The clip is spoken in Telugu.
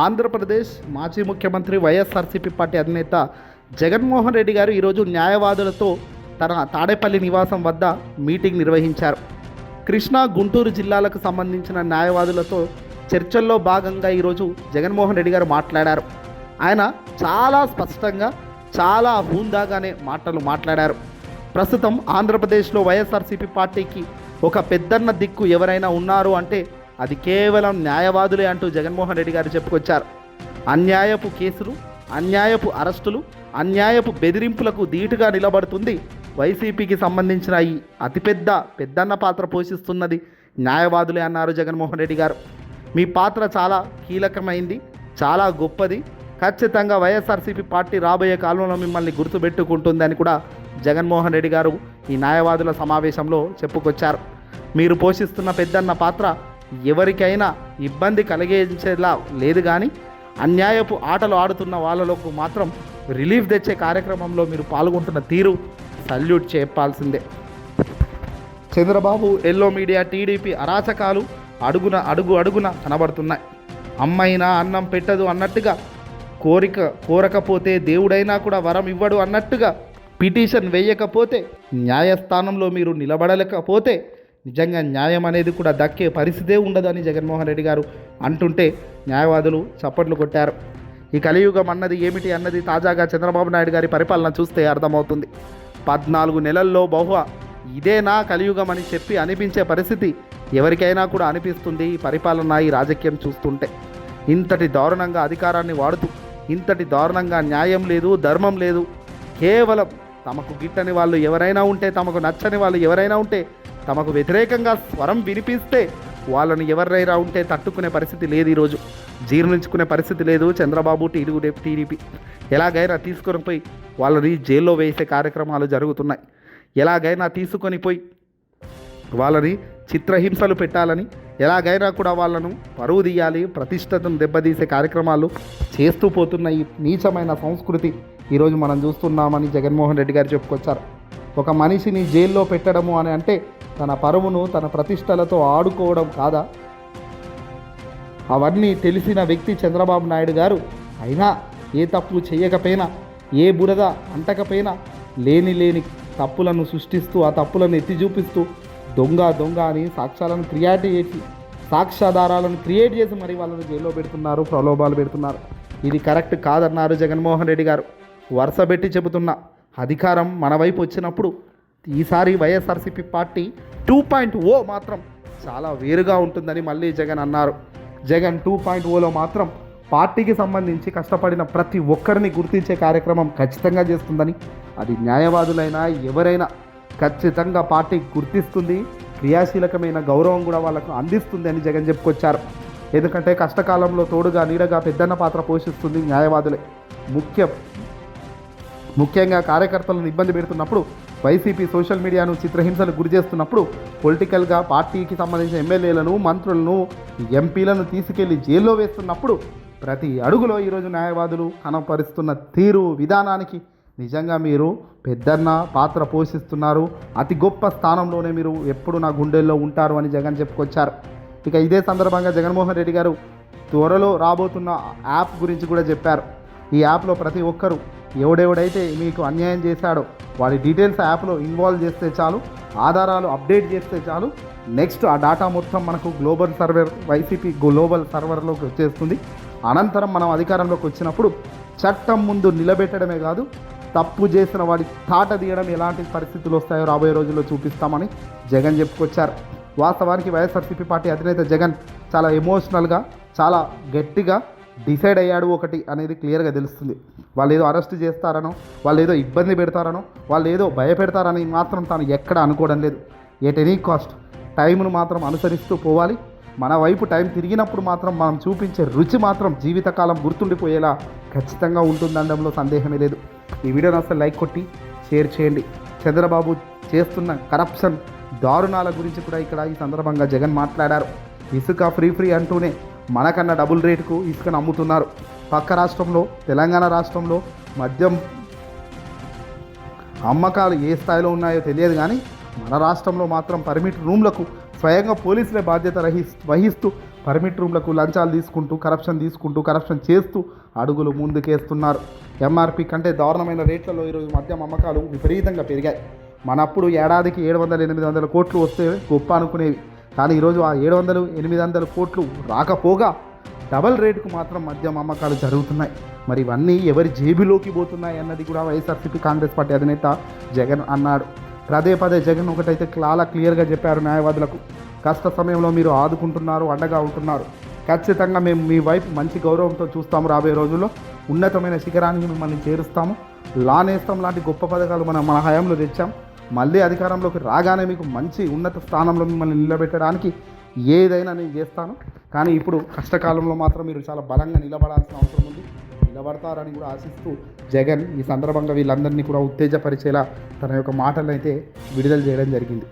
ఆంధ్రప్రదేశ్ మాజీ ముఖ్యమంత్రి వైఎస్ఆర్సీపీ పార్టీ అధినేత జగన్మోహన్ రెడ్డి గారు ఈరోజు న్యాయవాదులతో తన తాడేపల్లి నివాసం వద్ద మీటింగ్ నిర్వహించారు. కృష్ణా గుంటూరు జిల్లాలకు సంబంధించిన న్యాయవాదులతో చర్చల్లో భాగంగా ఈరోజు జగన్మోహన్ రెడ్డి గారు మాట్లాడారు. ఆయన చాలా స్పష్టంగా చాలా హూందాగానే మాటలు మాట్లాడారు. ప్రస్తుతం ఆంధ్రప్రదేశ్లో వైఎస్ఆర్సీపీ పార్టీకి ఒక పెద్దన్న దిక్కు ఎవరైనా ఉన్నారు అంటే అది కేవలం న్యాయవాదులే అంటూ జగన్మోహన్ రెడ్డి గారు చెప్పుకొచ్చారు. అన్యాయపు కేసులు అన్యాయపు అరెస్టులు అన్యాయపు బెదిరింపులకు ధీటుగా నిలబడుతుంది వైసీపీకి సంబంధించిన ఈ అతిపెద్ద పెద్దన్న పాత్ర పోషిస్తున్నది న్యాయవాదులే అన్నారు జగన్మోహన్ రెడ్డి గారు. మీ పాత్ర చాలా కీలకమైంది చాలా గొప్పది. ఖచ్చితంగా వైఎస్ఆర్సీపీ పార్టీ రాబోయే కాలంలో మిమ్మల్ని గుర్తుపెట్టుకుంటుందని కూడా జగన్మోహన్ రెడ్డి గారు ఈ న్యాయవాదుల సమావేశంలో చెప్పుకొచ్చారు. మీరు పోషిస్తున్న పెద్దన్న పాత్ర ఎవరికైనా ఇబ్బంది కలిగించేలా లేదు కానీ అన్యాయపు ఆటలు ఆడుతున్న వాళ్ళలోకి మాత్రం రిలీఫ్ తెచ్చే కార్యక్రమంలో మీరు పాల్గొంటున్న తీరు సల్యూట్ చెప్పాల్సిందే చంద్రబాబు ఎల్లో మీడియా టీడీపీ అరాచకాలు అడుగున అడుగు అడుగున కనబడుతున్నాయి. అమ్మైనా అన్నం పెట్టదు అన్నట్టుగా కోరిక కోరకపోతే దేవుడైనా కూడా వరం ఇవ్వడు అన్నట్టుగా పిటిషన్ వేయకపోతే న్యాయస్థానంలో మీరు నిలబడలేకపోతే నిజంగా న్యాయం అనేది కూడా దక్కే పరిస్థితే ఉండదని జగన్మోహన్ రెడ్డి గారు అంటుంటే న్యాయవాదులు చప్పట్లు కొట్టారు. ఈ కలియుగం అన్నది ఏమిటి అన్నది తాజాగా చంద్రబాబు నాయుడు గారి పరిపాలన చూస్తే అర్థమవుతుంది. పద్నాలుగు నెలల్లో బహువ ఇదేనా కలియుగం అని చెప్పి అనిపించే పరిస్థితి ఎవరికైనా కూడా అనిపిస్తుంది ఈ పరిపాలన ఈ రాజకీయం చూస్తుంటే. ఇంతటి దారుణంగా అధికారాన్ని వాడుతూ ఇంతటి దారుణంగా న్యాయం లేదు ధర్మం లేదు. కేవలం తమకు గిట్టని వాళ్ళు ఎవరైనా ఉంటే తమకు నచ్చని వాళ్ళు ఎవరైనా ఉంటే తమకు వ్యతిరేకంగా స్వరం వినిపిస్తే వాళ్ళని ఎవరైనా ఉంటే తట్టుకునే పరిస్థితి లేదు ఈరోజు. జీర్ణించుకునే పరిస్థితి లేదు. చంద్రబాబు టీడీ టీడీపీ ఎలాగైనా తీసుకొని పోయి వాళ్ళని జైల్లో వేసే కార్యక్రమాలు జరుగుతున్నాయి. ఎలాగైనా తీసుకొని పోయి వాళ్ళని చిత్రహింసలు పెట్టాలని ఎలాగైనా కూడా వాళ్ళను పరువు తీయాలి ప్రతిష్టతను దెబ్బతీసే కార్యక్రమాలు చేస్తూ పోతున్న ఈ నీచమైన సంస్కృతి ఈరోజు మనం చూస్తున్నామని జగన్మోహన్ రెడ్డి గారు చెప్పుకొచ్చారు. ఒక మనిషిని జైల్లో పెట్టడము అని అంటే తన పరువును తన ప్రతిష్టలతో ఆడుకోవడం కాదా? అవన్నీ తెలిసిన వ్యక్తి చంద్రబాబు నాయుడు గారు అయినా ఏ తప్పు చేయకపోయినా ఏ బురద అంటకపోయినా లేని లేని తప్పులను సృష్టిస్తూ ఆ తప్పులను ఎత్తి చూపిస్తూ దొంగ దొంగ అని సాక్ష్యాలను క్రియేట్ చేసి సాక్ష్యాధారాలను క్రియేట్ చేసి మరి వాళ్ళని జైల్లో పెడుతున్నారు ప్రలోభాలు పెడుతున్నారు. ఇది కరెక్ట్ కాదన్నారు జగన్మోహన్ రెడ్డి గారు. వరుస పెట్టి చెబుతున్నా అధికారం మన వైపు వచ్చినప్పుడు ఈసారి YSRCP party two point O మాత్రం చాలా వేరుగా ఉంటుందని మళ్ళీ జగన్ అన్నారు. జగన్ టూ పాయింట్ ఓలో మాత్రం పార్టీకి సంబంధించి కష్టపడిన ప్రతి ఒక్కరిని గుర్తించే కార్యక్రమం ఖచ్చితంగా చేస్తుందని అది న్యాయవాదులైనా ఎవరైనా ఖచ్చితంగా పార్టీ గుర్తిస్తుంది క్రియాశీలకమైన గౌరవం కూడా వాళ్ళకు అందిస్తుంది అని జగన్ చెప్పుకొచ్చారు. ఎందుకంటే కష్టకాలంలో తోడుగా నీడగా పెద్దన్న పాత్ర పోషిస్తుంది న్యాయవాదులే. ముఖ్యం ముఖ్యంగా కార్యకర్తలను ఇబ్బంది పెడుతున్నప్పుడు వైసీపీ సోషల్ మీడియాను చిత్రహింసలు గురి చేస్తున్నప్పుడు పొలిటికల్గా పార్టీకి సంబంధించిన ఎమ్మెల్యేలను మంత్రులను ఎంపీలను తీసుకెళ్ళి జైల్లో వేస్తున్నప్పుడు ప్రతి అడుగులో ఈరోజు న్యాయవాదులు కనపరుస్తున్న తీరు విధానానికి నిజంగా మీరు పెద్దన్న పాత్ర పోషిస్తున్నారు. అతి గొప్ప స్థానంలోనే మీరు ఎప్పుడు నా గుండెల్లో ఉంటారు అని జగన్ చెప్పుకొచ్చారు. ఇక ఇదే సందర్భంగా జగన్మోహన్ రెడ్డి గారు త్వరలో రాబోతున్న యాప్ గురించి కూడా చెప్పారు. ఈ యాప్లో ప్రతి ఒక్కరూ ఎవడెవడైతే మీకు అన్యాయం చేశాడో వాడి డీటెయిల్స్ యాప్లో ఇన్వాల్వ్ చేస్తే చాలు ఆధారాలు అప్డేట్ చేస్తే చాలు. నెక్స్ట్ ఆ డేటా మొత్తం మనకు గ్లోబల్ సర్వర్ వైసీపీ గ్లోబల్ సర్వర్లోకి వచ్చేస్తుంది. అనంతరం మనం అధికారంలోకి వచ్చినప్పుడు చట్టం ముందు నిలబెట్టడమే కాదు తప్పు చేసిన వాడి తాట తీయడం ఎలాంటి పరిస్థితులు వస్తాయో రాబోయే రోజుల్లో చూపిస్తామని జగన్ చెప్పుకొచ్చారు. వాస్తవానికి వైఎస్ఆర్సీపీ పార్టీ అధినేత జగన్ చాలా ఎమోషనల్గా చాలా గట్టిగా డిసైడ్ అయ్యాడు ఒకటి అనేది క్లియర్గా తెలుస్తుంది. వాళ్ళు ఏదో అరెస్ట్ చేస్తారనో వాళ్ళు ఏదో ఇబ్బంది పెడతారనో వాళ్ళు ఏదో భయపెడతారని మాత్రం తాను ఎక్కడ అనుకోవడం లేదు. ఎట్ ఎనీ కాస్ట్ టైంను మాత్రం అనుసరిస్తూ పోవాలి. మన వైపు టైం తిరిగినప్పుడు మాత్రం మనం చూపించే రుచి మాత్రం జీవితకాలం గుర్తుండిపోయేలా ఖచ్చితంగా ఉంటుందనడంలో సందేహమే లేదు. ఈ వీడియోని అసలు లైక్ కొట్టి షేర్ చేయండి. చంద్రబాబు చేస్తున్న కరప్షన్ దారుణాల గురించి కూడా ఇక్కడ ఈ సందర్భంగా జగన్ మాట్లాడారు. ఇసుక ఫ్రీ ఫ్రీ అంటూనే మనకన్నా డబుల్ రేటుకు ఇసుకను అమ్ముతున్నారు. పక్క రాష్ట్రంలో తెలంగాణ రాష్ట్రంలో మద్యం అమ్మకాలు ఏ స్థాయిలో ఉన్నాయో తెలియదు కానీ మన రాష్ట్రంలో మాత్రం పర్మిట్ రూమ్లకు స్వయంగా పోలీసులే బాధ్యత రహి వహిస్తూ పర్మిట్ రూమ్లకు లంచాలు తీసుకుంటూ కరప్షన్ తీసుకుంటూ కరప్షన్ చేస్తూ అడుగులు ముందుకేస్తున్నారు. ఎంఆర్పి కంటే దారుణమైన రేట్లలో ఈరోజు మద్యం అమ్మకాలు విపరీతంగా పెరిగాయి. మనప్పుడు ఏడాదికి ఏడు వందల ఎనిమిది వందల కోట్లు వస్తే గొప్ప అనుకునేవి. కానీ ఈరోజు ఆ ఏడు వందలు ఎనిమిది వందల కోట్లు రాకపోగా డబల్ రేటుకు మాత్రం మద్యం అమ్మకాలు జరుగుతున్నాయి. మరి ఇవన్నీ ఎవరి జేబులోకి పోతున్నాయి అన్నది కూడా వైఎస్ఆర్సీపీ కాంగ్రెస్ పార్టీ అధినేత జగన్ అన్నాడు. పదే పదే జగన్ ఒకటైతే చాలా క్లియర్గా చెప్పారు న్యాయవాదులకు. కష్ట సమయంలో మీరు ఆదుకుంటున్నారు అండగా ఉంటున్నారు. ఖచ్చితంగా మేము మీ వైపు మంచి గౌరవంతో చూస్తాము రాబోయే రోజుల్లో. ఉన్నతమైన శిఖరానికి మిమ్మల్ని చేరుస్తాము. లానేస్తాం లాంటి గొప్ప పథకాలు మనం మన హయాంలో తెచ్చాం. మళ్ళీ అధికారంలోకి రాగానే మీకు మంచి ఉన్నత స్థానంలో మిమ్మల్ని నిలబెట్టడానికి ఏదైనా నేను చేస్తాను. కానీ ఇప్పుడు కష్టకాలంలో మాత్రం మీరు చాలా బలంగా నిలబడాల్సిన అవసరం ఉంది. నిలబడతారని కూడా ఆశిస్తూ జగన్ ఈ సందర్భంగా వీళ్ళందరినీ కూడా ఉత్తేజపరిచేలా తన యొక్క మాటలైతే అయితే విడుదల చేయడం జరిగింది.